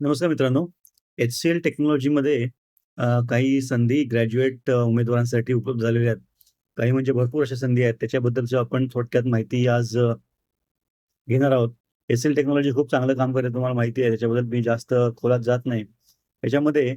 नमस्कार मित्रांनो. एच-सी-एल टेक्नॉलॉजीमध्ये काही संधी ग्रॅज्युएट उमेदवारांसाठी उपलब्ध झालेल्या आहेत. काही म्हणजे भरपूर अशा संधी आहेत. त्याच्याबद्दलची आपण थोडक्यात माहिती आज घेणार आहोत. एच-सी-एल टेक्नॉलॉजी खूप चांगलं काम करते तुम्हाला माहिती आहे. त्याच्याबद्दल मी जास्त खोलात जात नाही. याच्यामध्ये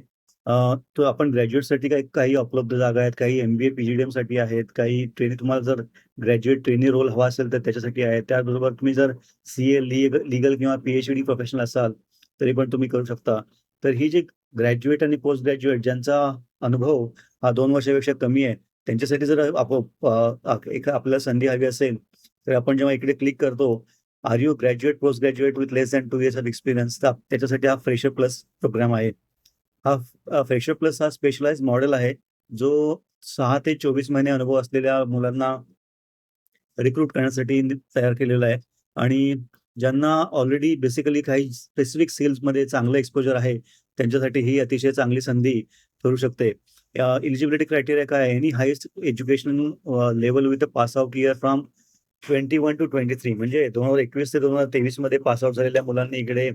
तो आपण ग्रॅज्युएटसाठी काही काही उपलब्ध जागा आहेत. काही एम-बी-ए, पी-जी-डी-एमसाठी आहेत. काही ट्रेनी तुम्हाला जर ग्रॅज्युएट ट्रेनी रोल हवा असेल तर त्याच्यासाठी आहे. त्याचबरोबर तुम्ही जर सी-ए, लीग लीगल किंवा पी-एच-डी प्रोफेशनल असाल, तरी पण तुम्ही करू शकता. तर ही जी ग्रॅज्युएट आणि पोस्ट ग्रॅज्युएट ज्यांचा अनुभव हा दोन वर्षापेक्षा कमी आहे, त्यांच्यासाठी जर आपोआप एक आपल्याला संधी हवी असेल, तर आपण जेव्हा इकडे क्लिक करतो, are you graduate, post graduate with less than two years of experience त्याच्यासाठी हा फ्रेशर प्लस प्रोग्राम आहे. हा फ्रेशर प्लस हा स्पेशलाइज मॉडेल आहे, जो सहा ते 24 महिने अनुभव असलेल्या मुलांना रिक्रूट करण्यासाठी तयार केलेला आहे आणि ज्यांना ऑलरेडी बेसिकली काही स्पेसिफिक स्किल्समध्ये चांगलं एक्सपोजर आहे, त्यांच्यासाठी ही अतिशय चांगली संधी ठरू शकते. एलिजिबिलिटी क्रायटेरिया काय आहे? Any highest education level with pass out year from 21 to 23 म्हणजे 2021 ते 2023 मध्ये पास आउट झालेल्या मुलांनी इकडे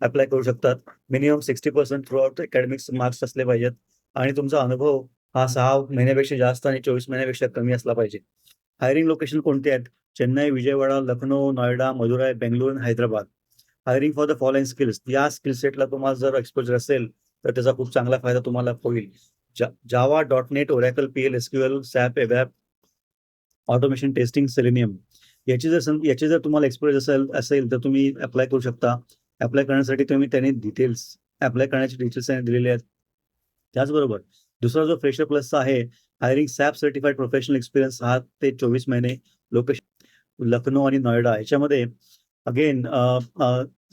अप्लाय करू शकतात. Minimum 60% throughout academics marks असले पाहिजेत आणि तुमचा अनुभव हा सहा महिन्यापेक्षा जास्त आणि 24 महिन्यापेक्षा कमी असला पाहिजे. हायरिंग लोकेशन कोणते आहेत? चेन्नई, विजयवाडा, लखनौ, नोएडा, मदुराई, बेंगलोर आणि Hyderabad. Hiring for the following skills या स्किल सेटला तुम्हाला जर एक्सपोजर असेल, तर त्याचा खूप चांगला फायदा तुम्हाला होईल. Java, dot net, Oracle, PL, SQL SAP, ABAP automation testing, selenium याची जर याची जर तुम्हाला एक्सपोजर असेल असेल, तर तुम्ही अप्लाय करू शकता. अप्लाय करण्यासाठी तुम्ही त्यांनी डिटेल्स अप्लाय करण्याचे डिटेल्स त्यांनी दिलेले आहेत. त्याचबरोबर दुसरा जो फ्रेशर प्लसचा आहे, hiring SAP certified professional experience सहा ते 24 महिने लोकेशन लखनौ आणि नोएडा याच्यामध्ये again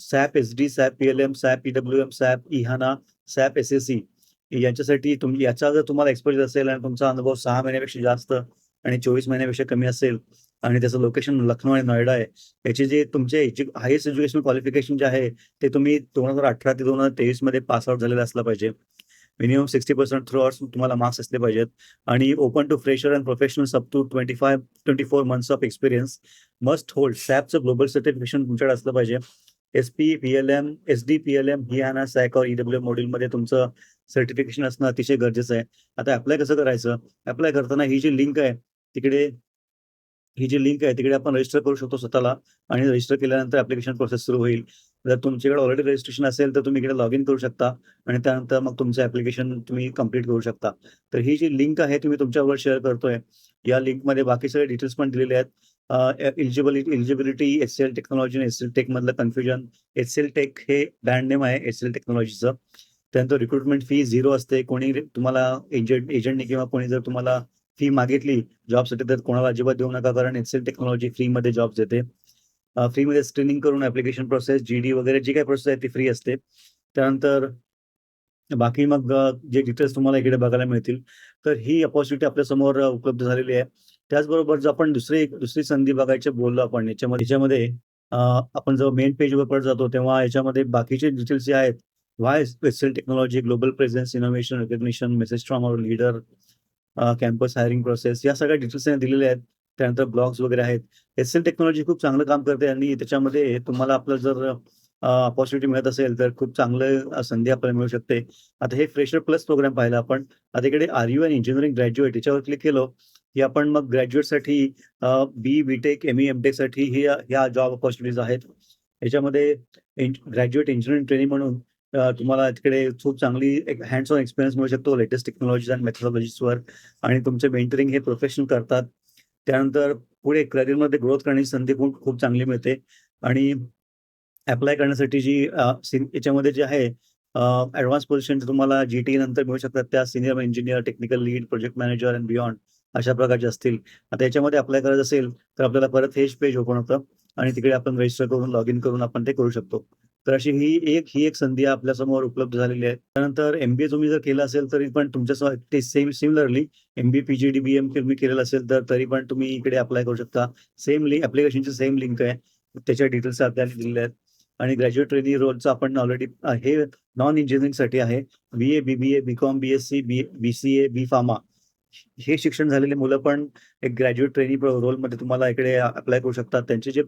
SAP SD, SAP PLM, SAP EWM, SAP HANA, SAP SSC यांच्यासाठी तुम्ही याचा जर तुम्हाला एक्सपोजर असेल आणि तुमचा अनुभव सहा महिन्यापेक्षा जास्त आणि 24 महिन्यापेक्षा कमी असेल आणि त्याचं लोकेशन लखनौ आणि नोएडा आहे. याचे जे तुमचे एज्यु हायेस्ट एज्युकेशनल क्वालिफिकेशन जे आहे, ते तुम्ही 2018 ते 2023 मध्ये पास आउट झालेलं असलं पाहिजे. मिनिमम 60% थ्रू आउट तुम्हाला मार्क्स असले पाहिजेत आणि open to fresher and professionals up to 25-24 months of experience must hold सॅपचं global certification तुमच्याकडे असलं पाहिजे. SP, PLM, SD, PLM, HANA, SAC और ई-डब्ल्यू-एम मॉड्यूलमध्ये तुमचं सर्टिफिकेशन असणं अतिशय गरजेचं आहे. आता अप्लाय कसं करायचं? अप्लाय करताना ही जी लिंक आहे, तिकडे ही जी लिंक आहे, तिकडे आपण रजिस्टर करू शकतो स्वतःला आणि रजिस्टर केल्यानंतर ऍप्लिकेशन प्रोसेस सुरू होईल. जर तुमच्याकडे ऑलरेडी रजिस्ट्रेशन असेल, तर तुम्ही इकडे लॉग इन करू शकता आणि त्यानंतर मग तुमचं ऍप्लिकेशन तुम्ही कंप्लीट करू शकता. तर ही जी लिंक आहे, ती मी तुमच्याबरोबर शेअर करतोय. या लिंकमध्ये बाकी सगळे डिटेल्स पण दिलेले आहेत. Eligibility eligibility HCL technology S HCL confusion. S C L tech हे ब्रँड नेम आहे एस सी एल टेक्नॉलॉजीचं. त्यानंतर रिक्रुटमेंट फी झिरो असते. कोणी तुम्हाला एजंट एजंटने किंवा कोणी जर तुम्हाला फी मागितली जॉबसाठी, तर कोणाला अजिबात देऊ नका, कारण एक्सेल टेक्नॉलॉजी फ्रीमध्ये जॉब देते. फ्रीमध्ये स्क्रीनिंग करून ऍप्लिकेशन प्रोसेस, जी-डी वगैरे जी काही प्रोसेस आहे ती फ्री असते. त्यानंतर बाकी मग जे डिटेल्स तुम्हाला इकडे बघायला मिळतील. तर ही अपॉर्च्युनिटी आपल्यासमोर उपलब्ध झालेली आहे. त्याचबरोबर जर आपण दुसरी दुसरी संधी बघायची बोललो आपण याच्यामध्ये याच्यामध्ये आपण जेव्हा मेन पेजवर परत जातो, तेव्हा याच्यामध्ये बाकीचे डिटेल्स जे आहेत, why HCL technology, global presence, innovation, recognition message from our leader, campus hiring process या सगळ्या डिटेल्स त्यांनी दिलेल्या आहेत. त्यानंतर ब्लॉग्स वगैरे आहेत. एस एल टेक्नॉलॉजी खूप चांगलं काम करते आणि त्याच्यामध्ये तुम्हाला आपलं जर अपॉर्च्युनिटी मिळत असेल, तर खूप चांगलं संधी आपल्याला मिळू शकते. आता हे फ्रेशर प्लस प्रोग्राम पाहिला आपण. आता इकडे are you and engineering graduate याच्यावर क्लिक केलं, की आपण मग ग्रॅज्युएटसाठी बी, बी-टेक, एम-ई, एम-टेकसाठी ही ह्या जॉब अपॉर्च्युनिटीज आहेत. याच्यामध्ये इंज ग्रॅज्युएट इंजिनिअरिंग ट्रेनिंग म्हणून अ, तुम्हाला तिकडे खूप चांगली एक हँड्स ऑन एक्सपिरियन्स मिळू शकतो लेटेस्ट टेक्नॉलॉजीज अँड मेथोडॉलॉजीजवर आणि तुमचे मेंटरिंग हे प्रोफेशनल करतात. त्यानंतर पुढे करिअरमध्ये ग्रोथ करण्याची संधी पण खूप चांगली मिळते आणि अप्लाय करण्यासाठी जी अ, याच्यामध्ये जे आहे अ, ॲडव्हान्स पोझिशन तुम्हाला जी-टी नंतर मिळू शकतात. त्या senior engineer, technical lead, project manager and beyond अशा प्रकारचे असतील. आता याच्यामध्ये अप्लाय करायचं असेल, तर आपल्याला परत हेच पेज ओपन होतं आणि तिकडे आपण रजिस्टर करून, लॉग इन करून आपण ते करू शकतो. तर अशी ही एक ही एक संधी आपल्यासमोर उपलब्ध झालेली आहे. त्यानंतर एमबीए तुम्ही जर केलं असेल, तरी पण तुमच्या ते same similarly MBA PG D BM तुम्ही केलेलं असेल, तर तरी पण तुम्ही इकडे अप्लाय करू शकता. सेम लिंक ॲप्लिकेशनची सेम लिंक आहे. त्याच्या डिटेल्स आपल्याला दिलेल्या आहेत आणि ग्रॅज्युएट ट्रेनी रोलचं आपण ऑलरेडी हे नॉन इंजिनिअरिंगसाठी आहे. B A, B B A, B Com, B S C, B B C A, B Pharma हे शिक्षण झालेले मुलं पण एक ग्रॅज्युएट ट्रेनी रोलमध्ये तुम्हाला इकडे अप्लाय करू शकतात. त्यांचे जे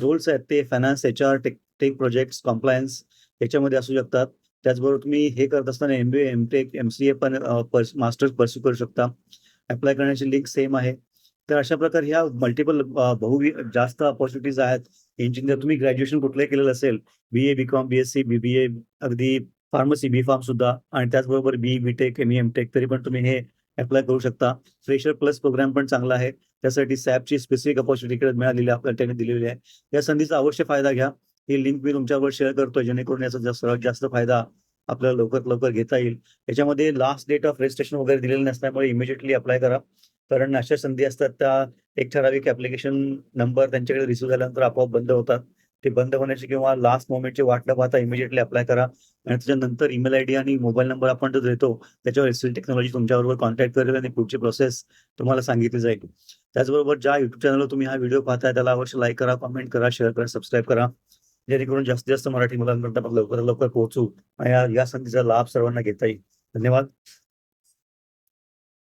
रोल्स आहेत ते finance, H R, tech tech project compliance याच्यामध्ये असू शकतात. त्याचबरोबर तुम्ही हे करत असताना M B M Tech, M C A पण मास्टर्स परस्यू करू शकता. अप्लाय करण्याची लिंक सेम आहे. तर अशा प्रकारे ह्या मल्टिपल बहु बहुवि जास्त अपॉर्च्युनिटीज आहेत. इंजिनियर तुम्ही ग्रॅज्युएशन कुठलंही केलेलं असेल, B A, B Com, B S C, B B A, अगदी फार्मसी, बी-फार्म सुद्धा आणि त्याचबरोबर बी, बी-टेक, एम-ई, एम-टेक तरी पण तुम्ही हे अप्लाय करू शकता. फ्रेशर प्लस प्रोग्राम पण चांगला आहे. त्यासाठी सॅपची स्पेसिफिक अपॉर्च्युनिटी मिळालेली आहे, आपल्याला त्याने दिलेली आहे. या संधीचा अवश्य फायदा घ्या. ही लिंक मी तुमच्याबरोबर शेअर करतो जेणेकरून याचा जास्त सर्वात जास्त फायदा आपल्याला लवकर लवकर घेता येईल. याच्यामध्ये लास्ट डेट ऑफ रजिस्ट्रेशन वगैरे दिलेलं नसल्यामुळे इमिजिएटली अप्लाय करा. कारण अशा संधी असतात त्या एक ठराविक ऍप्लिकेशन नंबर त्यांच्याकडे रिसीव्ह झाल्यानंतर आपोआप बंद होतात. ते बंद होण्याची किंवा लास्ट मोमेंटची वाट न पाहता इमिजिएटली अप्लाय करा आणि त्याच्यानंतर ईमेल आयडी आणि मोबाईल नंबर आपण जो देतो त्याच्यावर एस टेक्नॉलॉजी तुमच्याबरोबर कॉन्टॅक्ट करेल आणि पुढची प्रोसेस तुम्हाला सांगितली जाईल. त्याचबरोबर ज्या युट्यूब चॅनलवर तुम्ही हा व्हिडिओ पाहताय त्याला अवश्य लाईक करा, कमेंट करा, शेअर करा, सबस्क्राईब करा. जेणेकरून जास्तीत जास्त मराठी मुलांपर्यंत आपण लवकर पोहोचू आणि या संधीचा लाभ सर्वांना घेता येईल. धन्यवाद.